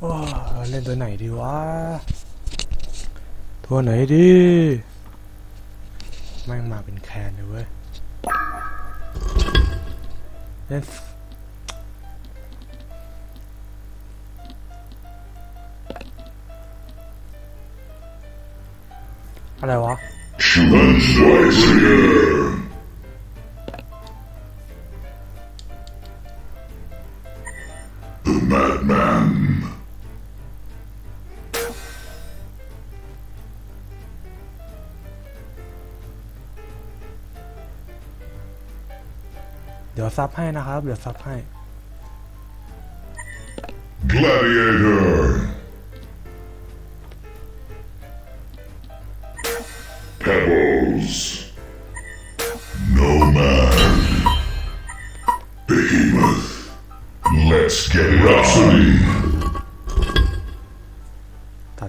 โอ้เล่นตัวไหนดีวะ ตัวไหนดีแม่งมาเป็นแคนเลยเว้ยเล่นอะไรวะ เดี๋ยวซับให้นะครับ เดี๋ยวซับให้ Gladiator. Pebbles. Nomad. Behemoth. Let's get Rhapsody. ตั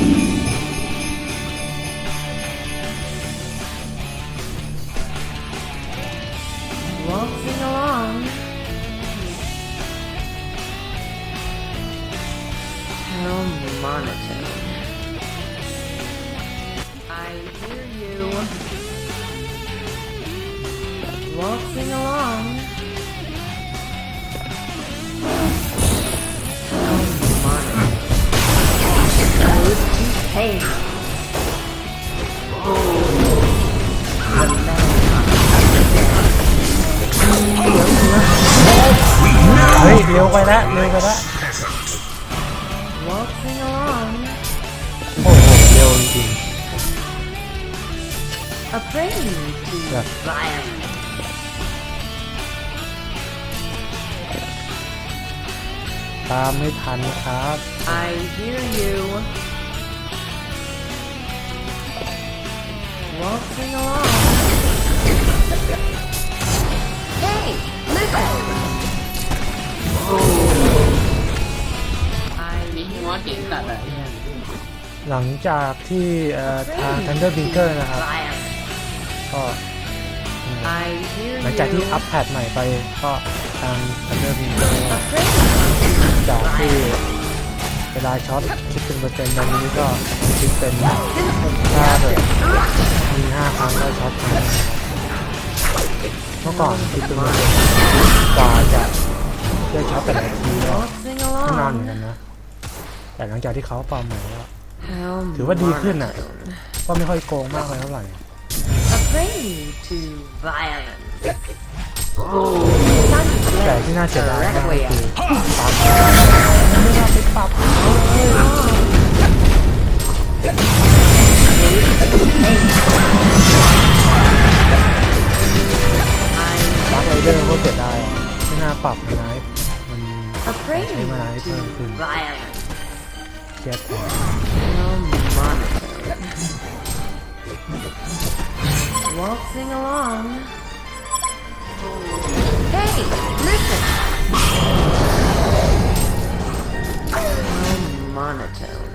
A prelude to Yeah. violence. ๆตามไม่ทันครับ I hear you. Waltzing along. Hey, listen. I นี่ hear มอสเก่งสัตว์อะหลังจากที่เอ่อทาง Thunder Binker นะครับ violence. ก็ I hear หลังจากที่ you. อัพแพดใหม่ไปก็ทาง Thunder Binker A prelude จากที่เวลาช็อตคิดเป็นเปอร์เซ็นต์ตอนนี้ก็คิดเป็นถ้าแบบมีห้าครั้งก็ช็อตครั้งหนึ่งนะครับเมื่อก่อนคิดเป็นเปอร์เซ็นต์กว่าจะได้ช็อตแต่ละทีก็ waltzing ก็นานเหมือน along. กันนะ แต่หลังจากที่เขาปรับใหม่แล้ว How ถือว่าดีขึ้นอะ monotone. ก็ไม่ค่อยโกงมากเลยเท่าไหร่ A prelude to violence. แต่ที่น่าเสียดายมากก็คือปรับ I บัคไรเดอร์ก็เสียดายอะไม่น่าปรับเลยนะมัน a prelude Hey, to man, violence. เครียดแทน How monotone. Waltzing along. Hey, listen. How monotone.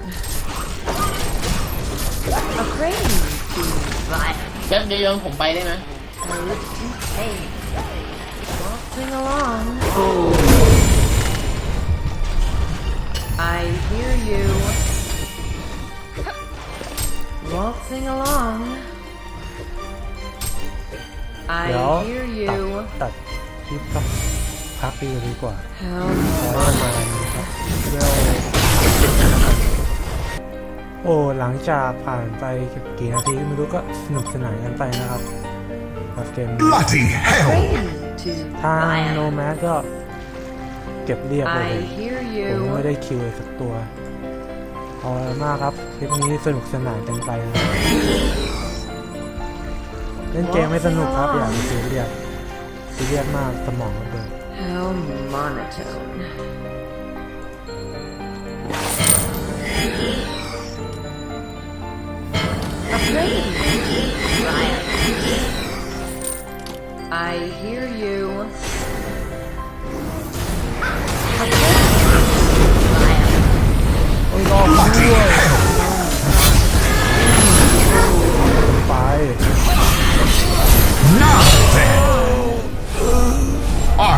A prelude to violence. แป๊บเดียวผมไปได้ไหม Ode to pain. Waltzing along. I hear you. Waltzing along. เดี๋ยว I hear ตัด you. ตัดคลิปสักพักดีกว่าดีกว่า How ขอประมาณนี้ครับเวลโอ้หลังจากผ่านไปกี่นาทีก็ไม่รู้ก็สนุกสนานกันไปนะครับกับเกมนี้ Bloody hell. prelude to ทางโน violence. แมสก็เก็บเรียบเลย I hear ผมไม่ you. ได้คิวเลยสักตัวพอมากครับ คลิปนี้สนุกสนานกันไปนะเล่นเกมไม่สนุกครับอย่าไปซีเรียสซีเรียสมากสมองระเบิด How monotone. A plane. I hear you.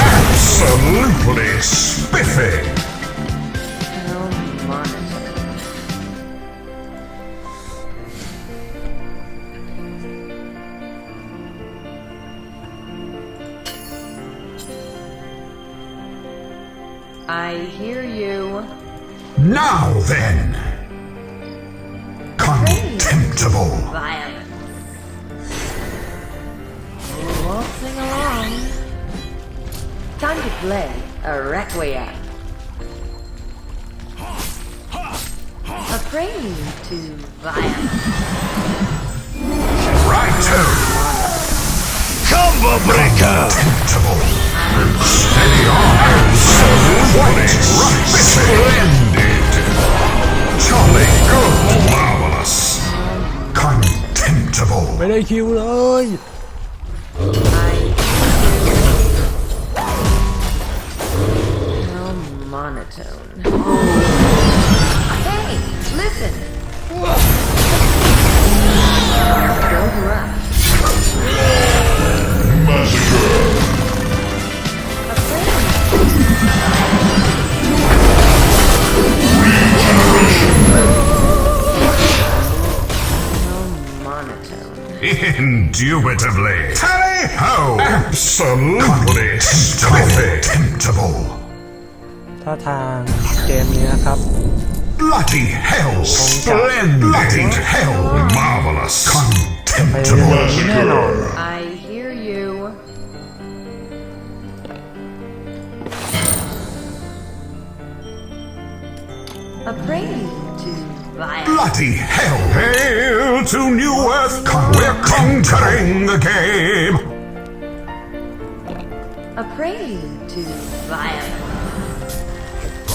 Absolutely spiffy. I hear you. Now then. Contemptible. Time to play a Requiem. A prelude to violence. Righto! Combo breaker! Steady on! Absolute Splendid! Jolly good! Marvelous! Contemptible! Bên đây chiêu rồi! Monotone. Hey, listen. Don't rush. Massacre. A friend. How monotone. Indubitably. Tally ho! Absolutely contemptible. ถ้าทางเกมนี้นะครับ Bloody hell! Splendid! Bloody hell! Marvelous! ไปเรื่อย Contemptible! ๆแน่นอน I hear you. A prelude to violence. Bloody hell! Hail to New Earth! Con- We're conquering the game! A prelude to violence.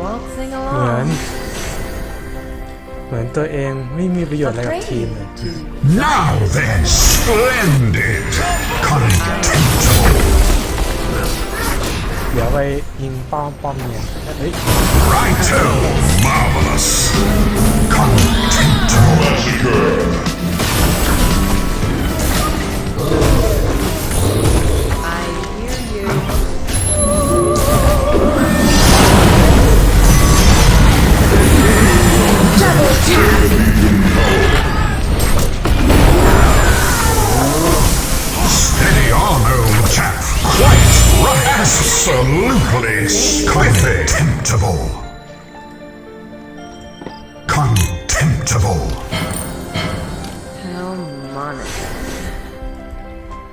เหมือน along. เหมือนตัวเองไม่มีประโยชน์ A อะไรกับทีม prelude เลย to Now then, splendid! Contemptible! เดี๋ยวไปยิงป้อมป้อมเนี่ยเฮ้ย Righto! Marvelous! Contemptible! Absolutely spiffy. Contemptible. Contemptible. How monotone.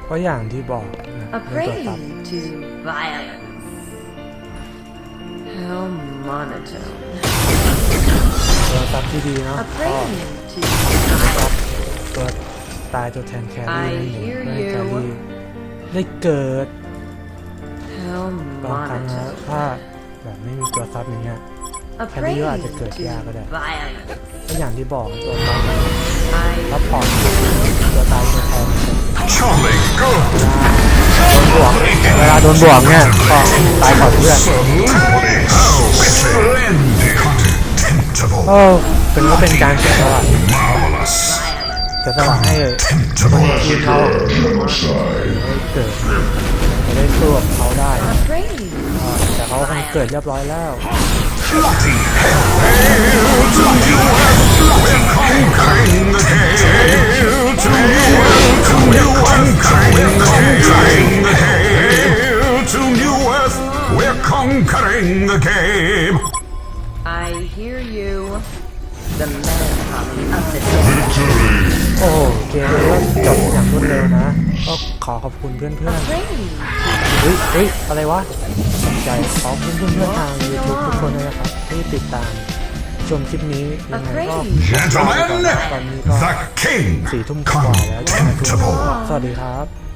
ก็อย่างที่บอกนะ A ในตัวตับ prelude to violence. How monotone. ตัวตับที่ดีเนาะ A ก็ prelude to violence. ตัวตายตัวแทนแครี่ I นั่นเอง hear ได้แค you รี่ได้เกิด How บางครั้งนะ monotone. ถ้าแบบไม่มีตัวซับอย่างเงี้ย A แค่นี้ก็อาจจะ praise เกิด to ยากก็ได้ violence. ก็อย่างที่บอกตัวตาย I รับพอร์ตตัวตายตัวแทน Jolly good. โดนบวกเวลาโดนบวกเนี่ยก็ตายก่อนเพื่อน Lovely. How splendid. Contemptible. เออเป็นก็เป็นการเสียสละ Marvelous. เสียสละให้ Contemptible. ทีมเราได้เกิดจะได้สู้กับเขาได้ a praise. เออแต่เขาคงเกิดเรียบร้อยแล้ว Bloody hell. Hail to you and conquering the game. Hail to you and to you and conquering the game. Hail to New Earth. We're conquering the game. I hear you. The melancholy of the dead. โอ้โหเกมนี้ก็จบอย่างรวดเร็วนะ ก็ขอขอบคุณเพื่อนๆ Praise. เฮ้ยเฮ้ยอะไรวะสนใจขอบคุณเพื่อนๆทาง YouTube ทุกคนเลยนะครับที่ติดตามชมคลิปนี้ยังไงก็ Gentlemen, ตอนนี้ก็ the king. สี่ทุ่มกว่าแล้ว Contemptible. สวัสดีครับ